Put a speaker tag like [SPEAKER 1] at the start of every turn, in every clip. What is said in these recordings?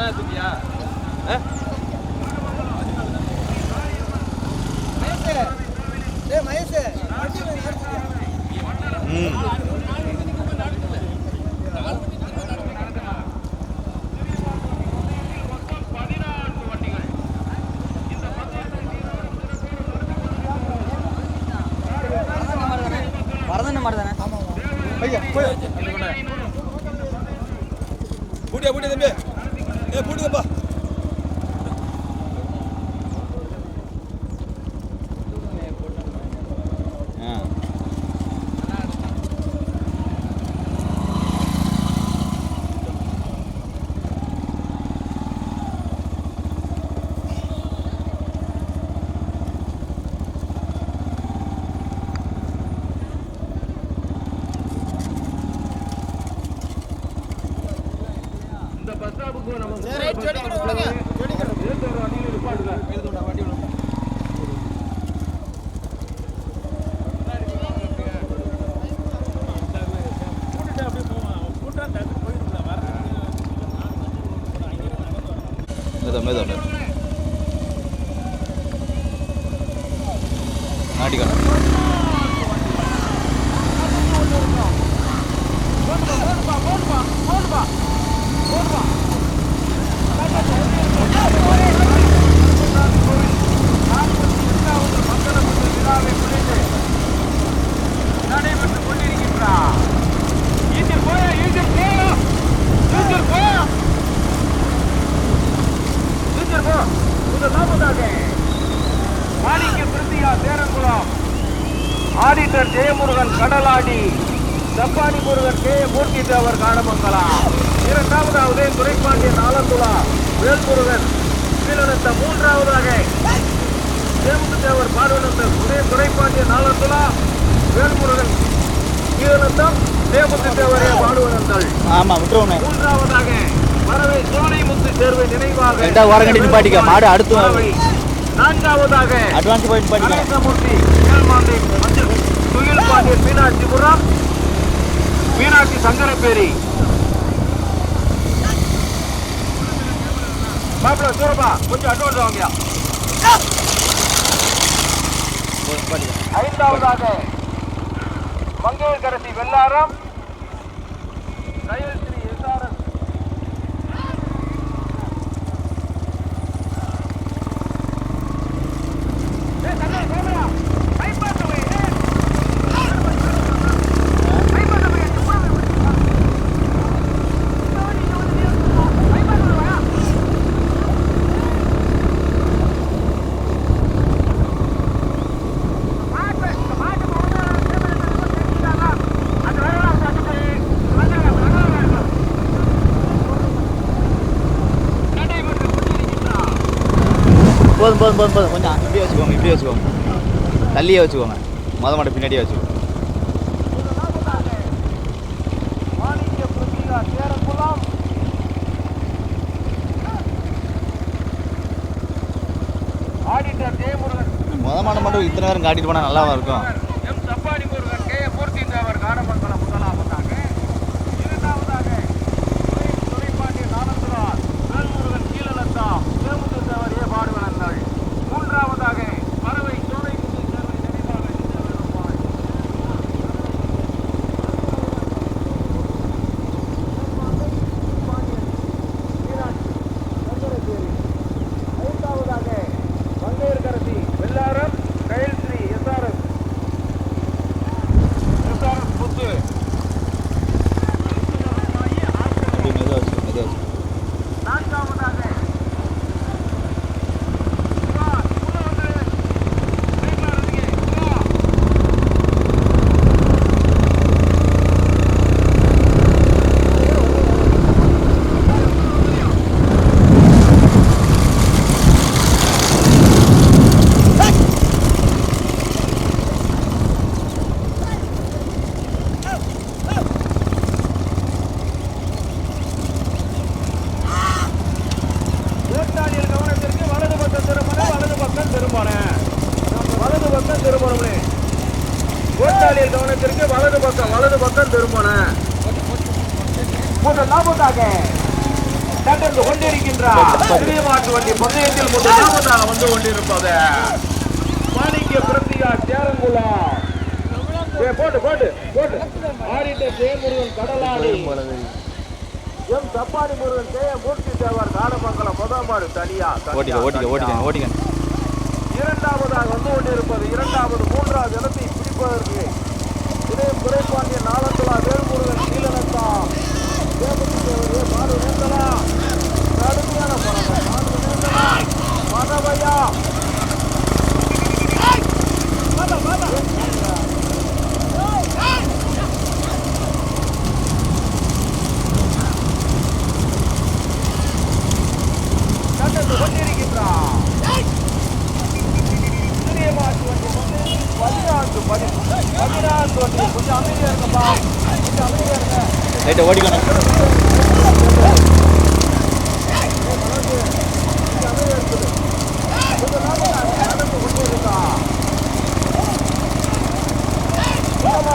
[SPEAKER 1] ரெண்டாயிரத்துக்கியா மகேஷ். மகேஷ் ம்.
[SPEAKER 2] ரெண்டாவது வாரம் கட்டி நிப்பாட்டிக்க. மாடு அடுத்து
[SPEAKER 1] நான்காவதாக
[SPEAKER 2] அட்வான்ஸ்
[SPEAKER 1] போய் நிப்பாட்டிக்க. மீனாட்சி புறம் மீனாட்சி சங்கரப்பேரி. மாப்பிள்ள சூரப்பா கொஞ்சம் அட்வான்ஸ் வாங்கியா? ஐந்தாவதாக மங்கையர் கரசி வெள்ளாரம். ரயில்
[SPEAKER 2] போதும் போதும் போதும் போதும். கொஞ்சம் இப்படியே வச்சுக்கோங்க இப்படியே வச்சுக்கோங்க. தள்ளியே வச்சுக்கோங்க. மொதல் மாட்டை பின்னாடியே வச்சுக்கோங்க மொதல் மாட்டை மட்டும் இத்தனை நேரம் காட்டிட்டு போனா நல்லாவா இருக்கும்?
[SPEAKER 1] வந்து கொண்டிருப்பது. மாணிக்க பிரத்தியா சேரங்குளம். போட்டு போட்டு போட்டு. ஆடிட்ட ஜெயமுருகன் கடலாடி எம் தப்பாடி முருகன் ஜெய மூர்த்தி தேவர் காடமங்கலம் முதல் மாடு தனியா
[SPEAKER 2] ஓட்டிக்க ஓட்டிக்க ஓட்டிக்க. ஓட்டிக்க
[SPEAKER 1] இரண்டாவதாக வந்து கொண்டிருப்பது இரண்டாவது மூன்றாவது இடத்தை பிடிப்பதற்கு இதயம் குறைப்பாண்டிய நாளந்தலா வேல்முருகன் 要。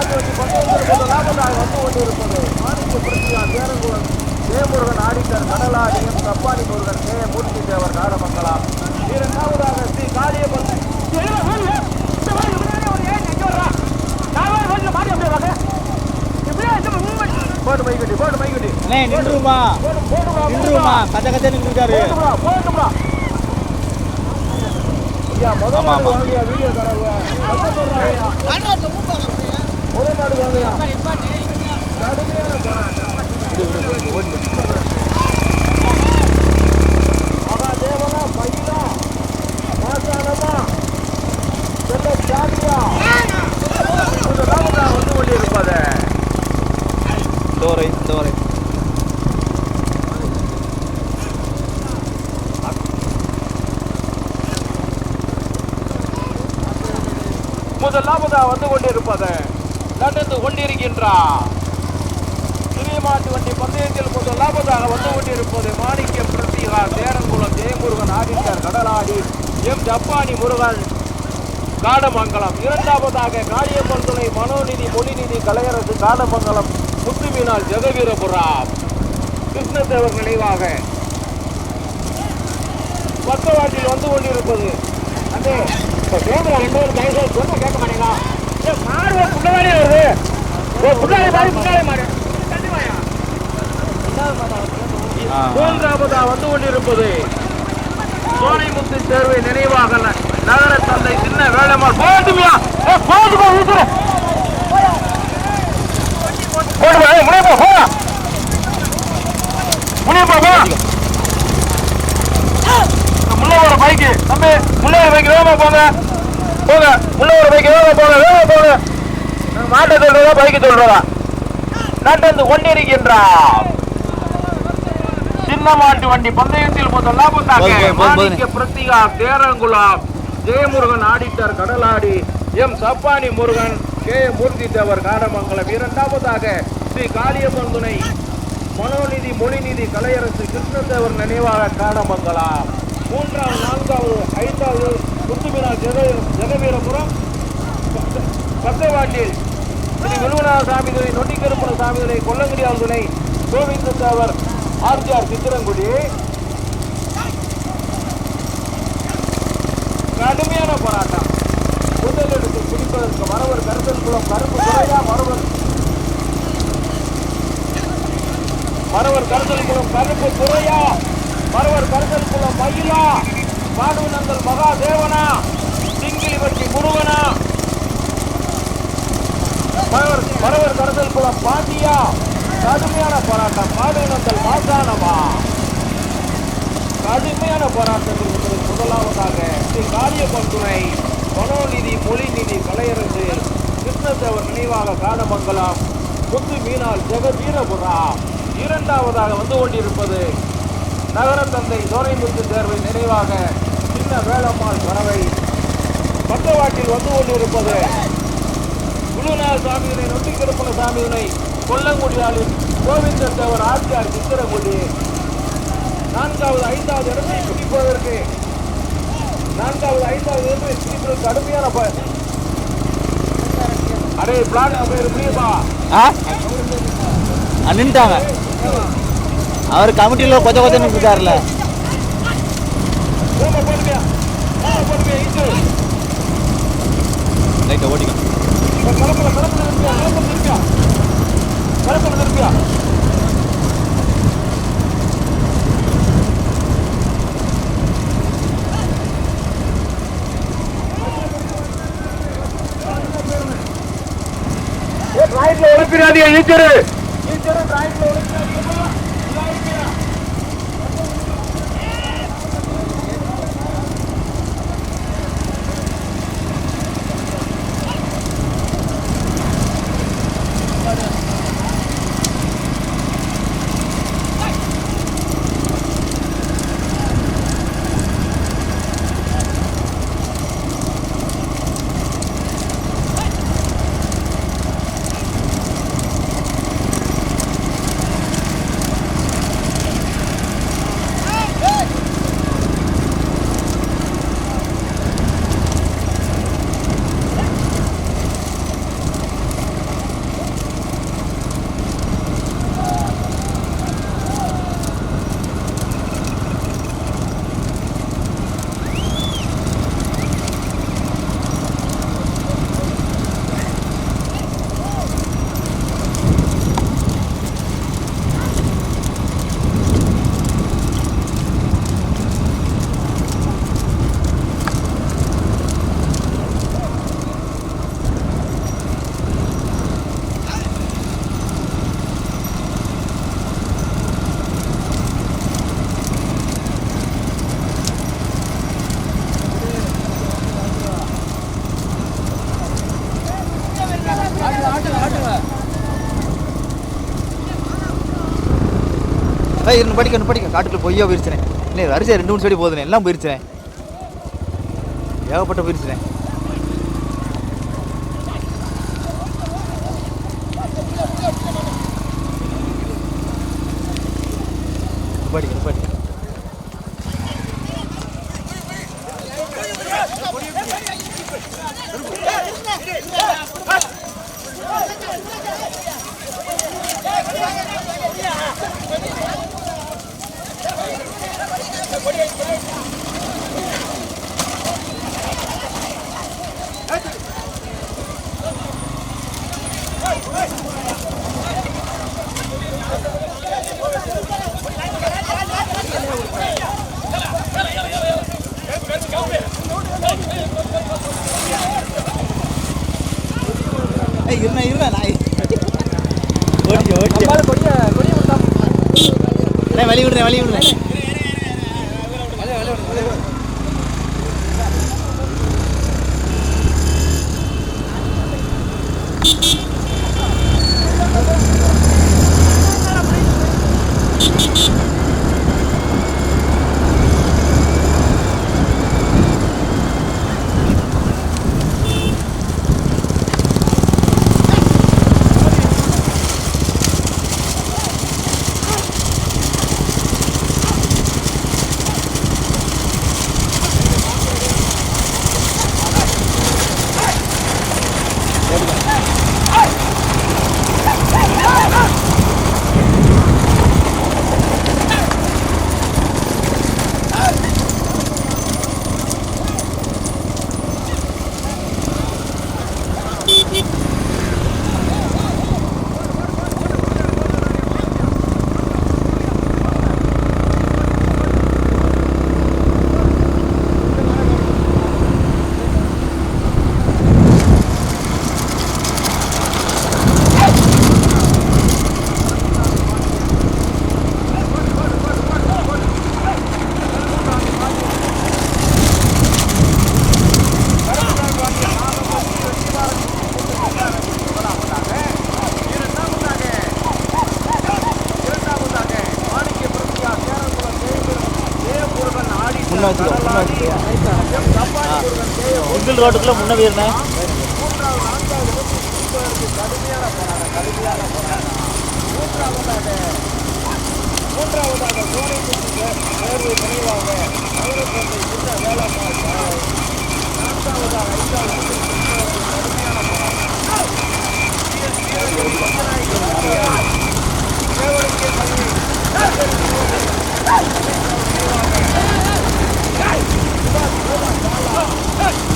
[SPEAKER 1] வண்டி பந்தயத்தில் கொஞ்சம் லாபத்தாக வந்து கொண்டு இருப்பது மாணிக்க பிரத்தியா சேரங்குளம் ஜெயமுருகன் ஆடிட்டர் கடலாடியம் கப்பாடி முருகன் கே மூர்த்தி தேவர் காடமங்கலம் இரண்டாவதாக ஸ்ரீ காளியப்பன் போட்டு மைக்கட்டி போட்டு மைக்கட்டி
[SPEAKER 2] நின்றுமா? நின்றுமா. கச்ச கச்ச நின்றுருக்காரு.
[SPEAKER 1] ஐயா முதல் வீடியோ தரவு முதல் மாடு வாங்கியா மகாதேவனா மயிலா மாசானமா செல்ல சாமியா இதெல்லாம் நான் வந்து கொண்டிருப்பது.
[SPEAKER 2] டோரை
[SPEAKER 1] முதலாவதா வந்து நடந்து கொண்டிருக்கின்றார். சிறிய மாட்டு வண்டி பந்தயத்தில் முதலாவதாக வந்து கொண்டிருப்பது மாணிக்க பிரத்திகா தேரங்குளம் ஜெயமுருகன் ஆதித்தர் கடலாடி எம். ஜப்பானி முருகன் காடமங்கலம். இரண்டாவதாக காளியம்மன் துணை மனோநிதி மொழிநிதி கலையரசு காடமங்கலம் முத்துமீனால் ஜெகவீரபுரம் கிருஷ்ணதேவர் நினைவாக. பக்கவாட்டில் வந்து கொண்டிருப்பது. அந்த இப்போ கேமரா ரெண்டு பேரும் சொன்ன கேட்க மாட்டேங்கிறான். ஒரு முன்னாடி வருது. முன்னாடி மாடு முன்னாடி
[SPEAKER 2] ஆ.
[SPEAKER 1] மூன்றாவதா வந்து கொண்டிருப்பது சோனைமுத்து தேர்வை நினைவாக நகர தந்தை சின்ன வேலைமாள் போட்டுமியா போட்டுமா ஊத்துற போட்டுமா ஏய், முனைய போ போடா. முனைய போ போ முள்ள ஒரு பைக்கு. தம்பி ஒரு பைக்கு வேகமா போங்க. போங்க. முள்ள ஒரு பைக்கு வேகமா போங்க வேகமா போங்க. மாட்டை சொல்றதா பைக்கு சொல்றதா நடந்து கொண்டிருக்கின்றார். சின்ன மாட்டு வண்டி பந்தயத்தில்
[SPEAKER 2] போதும்.
[SPEAKER 1] Manikka Prathika Therankulam Jayamurugan auditor Kadaladi M Sappani Murugan K Moorthy Thevar Kadamangalam இரண்டாவதாக ஸ்ரீ காளியம்மன் துணை மனோநிதி மொழிநிதி கலையரசு கிருஷ்ணதேவர் நினைவாக காடமங்கலம் மூன்றாவது நான்காவது ஐந்தாவது முத்துமினா ஜெக ஜெகவீரபுரம் பத்தவாட்டில் ஸ்ரீ விழுவநாத சாமி துணை நொட்டிக்கருப்பண சாமி துணை கொல்லங்குடியால் துணை கோவிந்த தேவர் ஆர்ஜிஆர் சித்திரங்குடி. கடுமையான போராட்டம். முதலெடுத்து பிடிப்பதற்கு வரவர் கருத்தன் குளம் கருப்பு துறையா வரவர் மரவர் கருத்தல் குளம் கருப்பு துறையா மரவர் கருத்தல் குளம் மயிலா மாடுநந்தல் மகாதேவனா சிங்கிலிவட்டி முருகனா. மரவர் மரவர் கருதல் குளம் பாண்டியா கடுமையான போராட்டம் பாடுவினங்கள் மாசானமா கடுமையான போராட்டத்தில் இருந்தது முதலாவதாக ஸ்ரீ காளியப்பன் துணை மனோநிதி மொழிநிதி கலையரசு கிருஷ்ணதேவர் நினைவாக காடமங்கலம் முத்து மீனால் ஜெகவீரபுரா இரண்டாவதாக வந்து கொண்டிருப்பது நகர தந்தை சோனைமுத்து தேர்வை நினைவாக சின்ன வேளம்மாள் பறவை பக்கவாட்டில் வந்து கொண்டிருப்பது குழுநாள் சாமியினை நொட்டிக்கிருப்பன சாமியினை கொல்லங்குடியாளில் கோவிந்த தேவர் ஆட்சியார் சித்திரங்குடி. நான்காவது ஐந்தாவது இடத்தை பிடிப்பதற்கு நான்காவது ஐந்தாவது இடத்தை பிடிப்பதற்கு கடுமையான அடே புரியுமா
[SPEAKER 2] ஆ? ஆ, நின்னுட்டாங்க அவர் கமிட்டியில் கொஞ்சம் கொஞ்சம் இருக்காருல்ல லைட்டை
[SPEAKER 1] இருப்பியா ரைட்ல ஒளிப்பிடாதீங்க ஈச்சரு ஈச்சரு
[SPEAKER 2] ஏய் இருந்து படிக்க இருந்து படிக்க காட்டுக்குள்ள பொய்யா போயிருச்சுனே இல்லை வரிசை ரெண்டு மூணு செடி போதுனே எல்லாம் போயிருச்சுனே ஏகப்பட்ட போயிருச்சுனே படிக்க படிக்க ஏய் கோவில் ரோட்டுக்குள்ளே முன்ன போயிருந்தேன்
[SPEAKER 1] மூன்றாவதாக கோடைக்குடிக்கு தேர்வு நினைவாக அவர்களுக்கு சின்ன வேளாண் நான்காவதாக ஐந்தாவது கடுமையான Hey!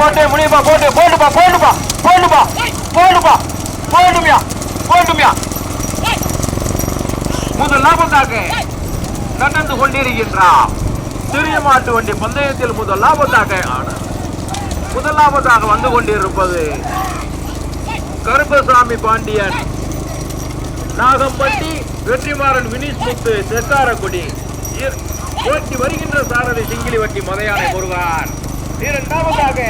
[SPEAKER 1] போட்டு முடியுமா போட்டு போட்டுப்பா போட்டுப்பா போட்டுப்பா போட்டுப்பா போட்டுமியா போட்டுமியா முதல் லாபத்தாக்கு நடந்து கொண்டிருக்கின்றான் சிறிய மாட்டு வண்டி பந்தயத்தில் முதலாவதாக ஆட- முதலாவதாக வந்து கொண்டிருப்பது கருப்பசாமி பாண்டியன். நாகம்பட்டி வெற்றிமாறன் வினிஷ் முத்து தெற்காரக்குடி ஓட்டி வருகின்ற சாரதி சிங்கிலி வட்டி மதையானை முருகார் இரண்டாவதாக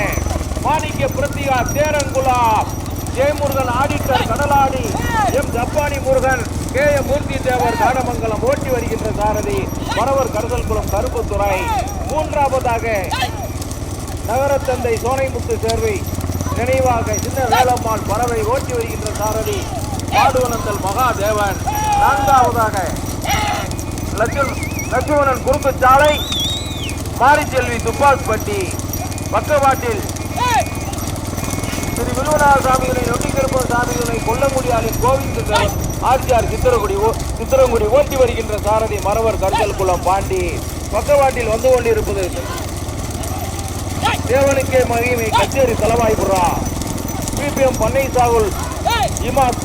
[SPEAKER 1] Manikka Prathiya Therankulam Jayamurugan auditor Kadaladi. M. Jappani Murugan. K M Moorthy Thevar Kadamangalam ஓட்டி வருகின்ற சாரதி மணவர் கருதல்குளம் கருப்புத்துறை. மூன்றாவதாக நகரத்தந்தை சோனைமுத்து சேர்வை நினைவாக சின்ன வேலம்மாள் பறவை ஓட்டி வருகின்ற சாரதி பாடுவனந்தல் மகாதேவன். நான்காவதாக லட்சுமணன் குறுக்கு சாலை மாரிச்செல்வி துப்பாக்பட்டி பக்கவாட்டில் திரு விருவநாத சாமிகளை நொட்டிக்கருப்பன் சாமிகளை கொல்லங்குடியாளின் கோவிந்த் தேவன் ஆர்ஜிஆர் சித்திரகுடி ஓ- சித்திரங்குடி ஓட்டி வருகின்ற சாரதி மறவர் கருதல் குளம் பாண்டி. பக்கவாட்டில் வந்து கொண்டிருப்பது தேவனுக்கே மகிமை கச்சேரி தலவாய்புரா பிபிஎம் பண்ணை சாகுல் இமாஸ்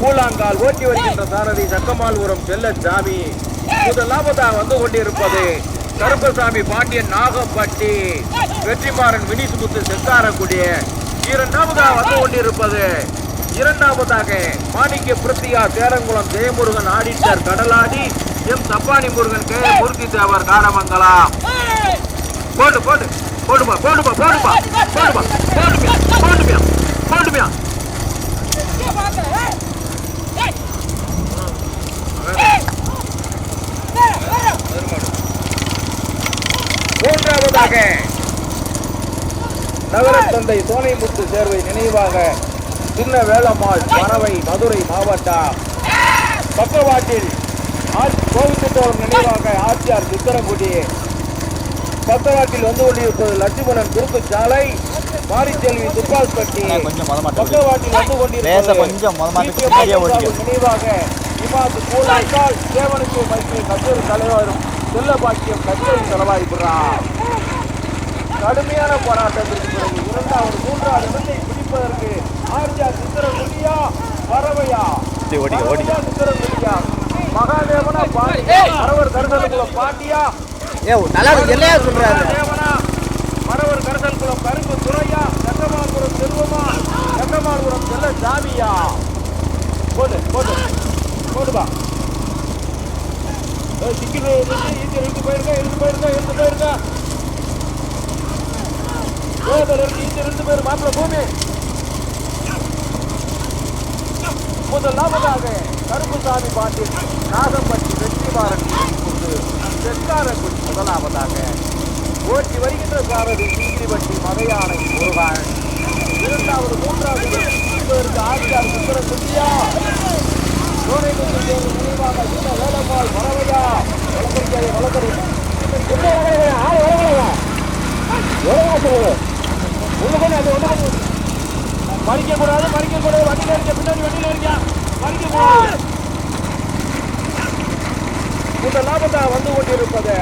[SPEAKER 1] கூழாங்கால் ஓட்டி வருகின்ற சாரதி சக்கமால்புரம் செல்லச்சாமி. முதலாவதாக வந்து கொண்டிருப்பது கருப்பசாமி பாண்டியன் நாகப்பட்டி. வெற்றிமாறன் வினிசுமுத்து செத்தாரக்குடி இரண்டாவதாக வந்து கொண்டிருப்பது இரண்டாவதாக Manikka Prathiya Therankulam Jayamurugan auditor Kadaladi M Sappani Murugan K. Moorthy Thevar Kadamangalam. போடு போடு. போடுமா போடுமா போடுமா. போடுமா போடுமியா போடுமியா போடுமியா. மூன்றாவதாக நகரத்தந்தை சோனைமுத்து சேர்வை நினைவாக சின்ன வேலம்மாள் பறவை மதுரை மாவட்டம். பக்கவாட்டில் கோவிந்தத்தோர் நினைவாக ஆர்டிஆர் சித்திரங்குடி. பக்கவாட்டில் வந்து கொண்டிருப்பது லட்சுமணன் குறுக்கு சாலை மாரிச்செல்வி துப்பால்பட்டி பக்கவாட்டில் வந்து கொண்டிருப்பது. நினைவாக இமாத்து கூலாய்க்கால் தேவனுக்கு மைக்கு கச்சேரி தலைவரும் செல்லபாக்கியம் கச்சேரி தலைவாய்ப்புறார் கடுமையான போராட்டத்திற்கு பிறகு இரண்டாவது மூன்றாவது இடத்தை பிடிப்பதற்கு ஆர்ஜிஆர் சித்திரகுடியா பறவையா?
[SPEAKER 2] ஓடிக்க.
[SPEAKER 1] பறவையா, சித்திரகுடியா மகாதேவனா பாண்டியா மறவர் கருதலுக்குளம் பாண்டியா
[SPEAKER 2] ஏ நல்லா என்னையா சொல்றாரு
[SPEAKER 1] மகாதேவனா மறவர் கருதலுக்குளம் கருப்பு துறையா? சட்டமாபுரம் செல்வமா? சட்டமாபுரம் செல்ல சாமியா? போடு போடு. போடுபா சிக்கில் இழுத்து போயிருங்க இழுத்து போயிருங்க இழுத்து ஈச்சல் இழுத்து போயிரு மாப்பிள்ள பூமி. முதலாவதாக கருப்புசாமி பாட்டில் நாகம்பட்டி வெற்றிமாறன் கொண்டு தெற்காரங்குடி முதலாவதாக. ஓட்டி வருகின்ற சாரதி சிங்கிரிப்பட்டி மதையானை முருகன். இரண்டாவது மூன்றாவது இதற்கு ஆசியார் சுந்தர குட்டியா சோனை நினைவாக சின்ன வேலம்மாள் வரவையா. வழக்கறிஞரை வழக்கறி ஆள் வழங்கலையா எவ்வளோ சொல்லுங்க ஒன்று பண்ணி அது ஒன்று பண்ணி மறிக்க கூடாது மறிக்க கூடாது வண்டியில இருக்க பின்னாடி வண்டியில இருக்கா. மறிக்க இந்த லாபத்தா வந்து கொண்டிருப்பது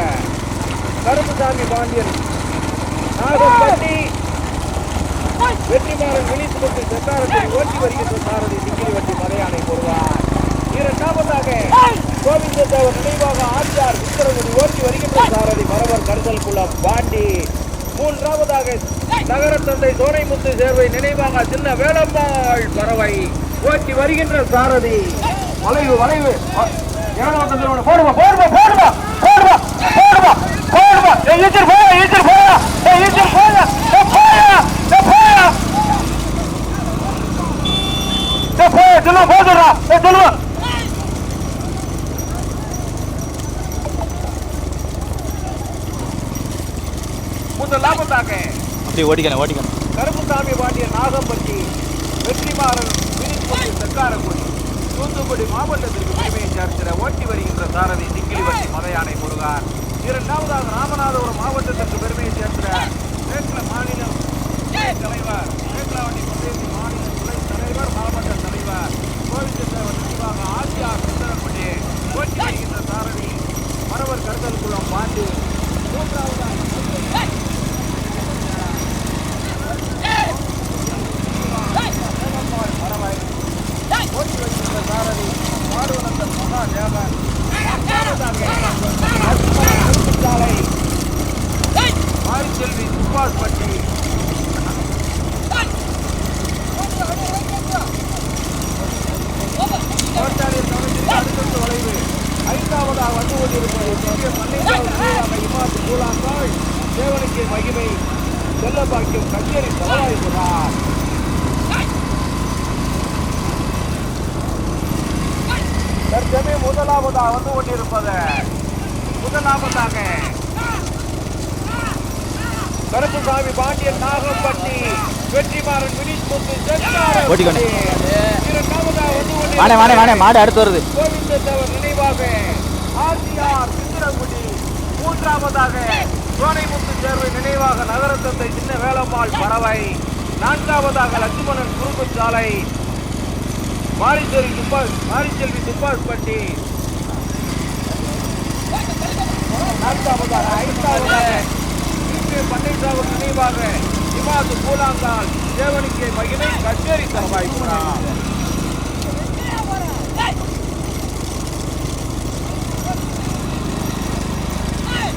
[SPEAKER 1] கருப்புசாமி பாண்டியன். நாகப்பட்டி வெற்றிமாறன் விழித்துப்பட்டு செத்தாரத்தில் ஓட்டி வருகின்ற சாரதி சிங்கிரி வட்டி மலையானை போடுவார். இரண்டாவதாக கோவிந்த தேவர் நினைவாக ஆச்சார் உத்தரவுடி ஓட்டி வருகின்ற சாரதி மரவர் கருதல் குளம் பாண்டி. மூன்றாவதாக நகர தந்தை சோனைமுத்து சேர்வை நினைவாக சின்ன வேலம்மாள் பறவை. ஓட்டி வருகின்ற சாரதி. வளைவு வளைவு. போடுமா போடுமா போடுமா போடுமா போடுமா போடுமா. ஈச்சர் போயா ஈச்சர் போயா. ஈச்சர் போயா. போயா போயா. போயா சொல்லுவா போதுடா ஏய், சொல்லுவா
[SPEAKER 2] அப்படி ஓடிக்கணும் ஓடிக்கணும்.
[SPEAKER 1] கருப்புசாமி பாண்டிய நாகம்பட்டி வெற்றிமாறன் வினித்குடி சக்காரக்குடி தூத்துக்குடி மாவட்டத்திற்கு பெருமையை சேர்க்கிற ஓட்டி வருகின்ற சாரதி திங்கிலிவட்டி மலையானை முருகார் இரண்டாவதாக ராமநாதபுரம் மாவட்டத்திற்கு பெருமையை சேர்க்கிற மேற்குல மாநிலம் துணை தலைவர் மேற்குலாவண்டி பந்தயத்தின் மாநில துணை தலைவர் மாவட்ட தலைவர் கோவிந்தேவன் நினைவாக ஆசியார் சுந்தரப்பட்டி ஓட்டி வருகின்ற சாரதி மரவர் கருதல்குளம் பாண்டி மூன்றாவதாக பறவை ஓட்டி வருகின்ற சாரதி பாடுவனந்த மகாதேவன் நான்காவதாக லட்சுமணன் சாலை மாரிச்செல்வி சுபாஷ் பட்டி கோட்டாளி தமிழில் அடுத்தடுத்த வளைவு ஐந்தாவதாக வந்து கொண்டிருப்பது புதிய பன்னீர்செல்வம் இமாத்து கூழாங்காய் தேவனுக்கு மகிமை செல்லபாக்கியம் கச்சேரி தலவாய்கிறார் தற்சமயம் முதலாவதாக வந்து கொண்டிருப்பது முதலாவதாக கருப்புசாமி பாண்டியன் நாகப்பட்டி வெற்றிமாறன் வினிஷ் முத்து
[SPEAKER 2] ஓட்டிக்கொண்டு.
[SPEAKER 1] இரண்டாவதாக வந்து
[SPEAKER 2] வாணே வாணே வாணே மாடு அடுத்து வருது.
[SPEAKER 1] கோவிந்தத்தேவர் நினைவாக ஆர்டிஆர் சித்திரங்குடி மூன்றாவதாக சோனைமுத்து சேர்வை நினைவாக நகரத்தந்தை சின்ன வேலம்மாள் பறவை. நான்காவதாக லட்சுமணன் குறுக்கு சாலை மாரிச்செல்வி சுப்பாஸ் மாரிச்செல்வி சுப்பாஸ் பட்டி நான்காவதாக ஐந்தாவதாக வி.கே. பன்னீர்செல்வம் நினைவாக இமாது பூலாங்கால் தேவனிக்கை மகிமை கச்சேரி தரவாய்ப்புறா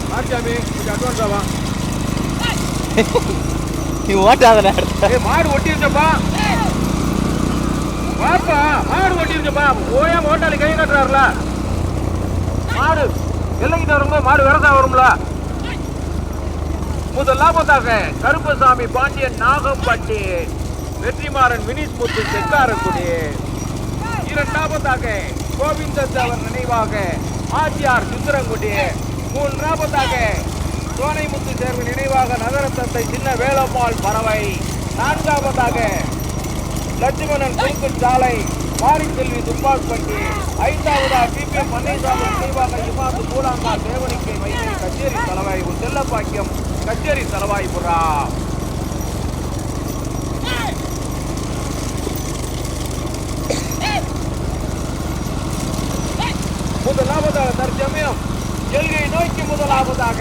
[SPEAKER 1] மார்ஜாமி கொஞ்சம் அட்வான்ஸா வா
[SPEAKER 2] நீ ஓட்டாத
[SPEAKER 1] மாடு ஒட்டிருச்சப்பா வாப்பா மாடு ஒட்டிருச்சப்பா ஓயா ஓட்டாளி கை கட்டுறாருல. மாடு. எல்லைக்கிட்ட வரும்போது மாடு விரதா வரும்ல? முதலாவதாக கருப்பசாமி பாண்டியன் நாகம்பட்டி வெற்றிமாறன் வினித் முத்து செக்காரக்குடி. இரண்டாவதாக கோவிந்தத்தவர் நினைவாக ஆச்சியார் சுந்தரங்குடி மூன்றாவதாக சோனைமுத்து சேர்வு நினைவாக நகரத்தந்தை சின்ன வேலம்மாள் பறவை. நான்காவதாக லட்சுமணன் குறுக்கு சாலை மாரிச்செல்வி துப்பாக்பட்டி ஐந்தாவதாக பிபி பன்னீர்சாமி நினைவாக இமாத்து கூடாங்கா தேவனிக்கை வைகை கச்சேரி தலவாய் செல்லப்பாக்கியம் கச்சேரி தலவாய் புறா முதலாவதாக தற்சமயம் எல்கை நோக்கி முதலாவதாக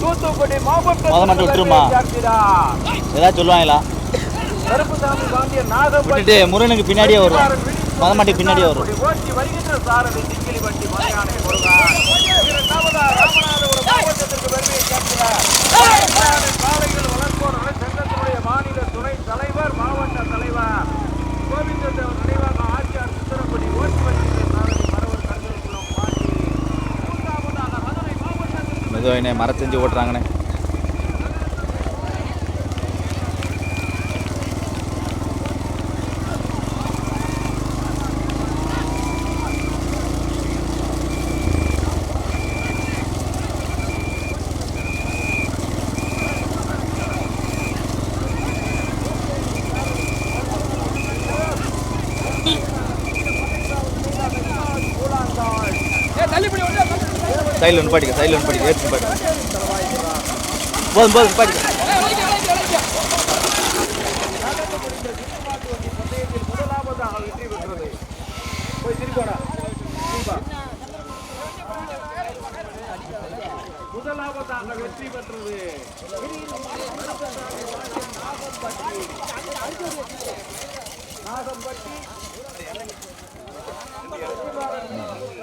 [SPEAKER 1] தூத்துக்குடி மாவட்ட
[SPEAKER 2] முத மட்டும் விட்டுருமா?
[SPEAKER 1] சேர்க்கிறார்.
[SPEAKER 2] ஏதாவது சொல்லுவாங்களா
[SPEAKER 1] கருப்புசாமி பாண்டியன் நாகப்பட்டி
[SPEAKER 2] முருகனுக்கு பின்னாடியே வருவான் மத மாட்டுக்கு பின்னாடியே வரும்
[SPEAKER 1] ஓட்டி வருகின்ற சாரதி சிங்கிலி வண்டி மலையானை முருகன் ராமநாதபுரம் மாவட்டத்திற்கு பெருமையை சேர்க்கிறார் சாலைகள் வளர்ப்போர் சங்கத்தினுடைய மாநில துணை தலைவர் மாவட்ட தலைவர். கோவிந்ததேவர் நினைவாக ஆட்சியார் சுந்தரப்படி ஓட்டி வருகின்ற சாரதி மரவர் கருங்கல்குளம் பாண்டி மூன்றாவதாக மதுரை மாவட்டத்திற்கு
[SPEAKER 2] மெதுவாக மர செஞ்சு ஓட்டுறாங்கண்ணே. சைடில் ஒன்று பாடிக்க சைடில் ஒன்று பாடிக்க ஏற்று பாடிக்க. போதும் போதும் பாடிக்க.
[SPEAKER 1] முதலாவதாக வெற்றி பெற்றது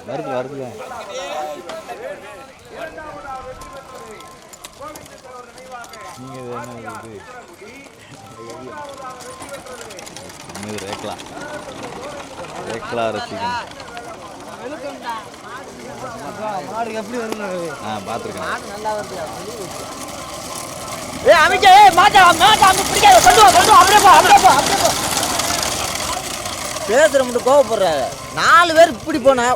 [SPEAKER 2] வருது வருது நீங்கள் இது என்ன இது? இது ரேக்கலாம் ரேக்கலா ரசிக்கணும்
[SPEAKER 3] மாடு எப்படி வருது
[SPEAKER 2] ஆ பார்த்துருக்கேன்
[SPEAKER 3] ஏ அமைச்சா ஏ மாட்டா மாட்டா அங்க பிடிக்காத கொண்டு வா கொண்டு வா அப்படியே போ அப்படியே போ அப்படியே போ. பேசுற மட்டும் கோவப்படுறாரு நாலு பேர் இப்படி போனா